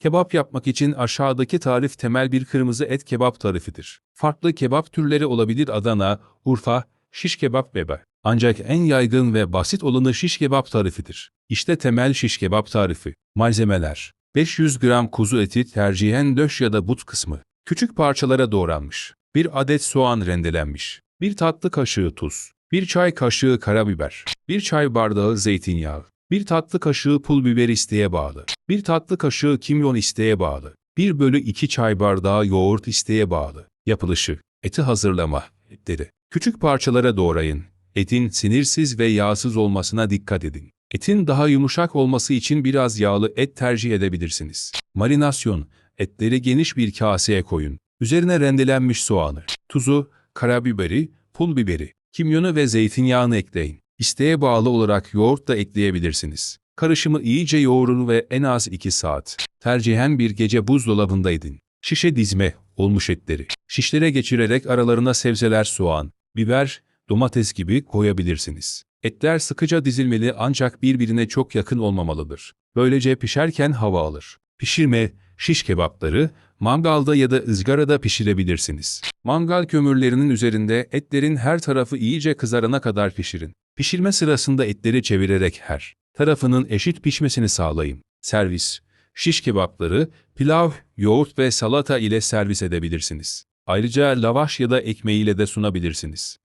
Kebap yapmak için aşağıdaki tarif temel bir kırmızı et kebap tarifidir. Farklı kebap türleri olabilir Adana, Urfa, şiş kebap bebe. Ancak en yaygın ve basit olanı şiş kebap tarifidir. İşte temel şiş kebap tarifi. Malzemeler 500 gram kuzu eti tercihen döş ya da but kısmı. Küçük parçalara doğranmış. 1 adet soğan rendelenmiş. 1 tatlı kaşığı tuz. 1 çay kaşığı karabiber. 1 çay bardağı zeytinyağı. 1 tatlı kaşığı pul biber isteğe bağlı. 1 tatlı kaşığı kimyon isteğe bağlı. 1 bölü 2 çay bardağı yoğurt isteğe bağlı. Yapılışı. Eti hazırlama. Etleri. Küçük parçalara doğrayın. Etin sinirsiz ve yağsız olmasına dikkat edin. Etin daha yumuşak olması için biraz yağlı et tercih edebilirsiniz. Marinasyon. Etleri geniş bir kaseye koyun. Üzerine rendelenmiş soğanı, tuzu, karabiberi, pul biberi, kimyonu ve zeytinyağını ekleyin. İsteğe bağlı olarak yoğurt da ekleyebilirsiniz. Karışımı iyice yoğurun ve en az 2 saat. Tercihen bir gece buzdolabında edin. Şişe dizme, olmuş etleri. Şişlere geçirerek aralarına sebzeler soğan, biber, domates gibi koyabilirsiniz. Etler sıkıca dizilmeli ancak birbirine çok yakın olmamalıdır. Böylece pişerken hava alır. Pişirme, şiş kebapları, mangalda ya da ızgarada pişirebilirsiniz. Mangal kömürlerinin üzerinde etlerin her tarafı iyice kızarana kadar pişirin. Pişirme sırasında etleri çevirerek her tarafının eşit pişmesini sağlayın. Servis, şiş kebapları, pilav, yoğurt ve salata ile servis edebilirsiniz. Ayrıca lavaş ya da ekmeğiyle de sunabilirsiniz.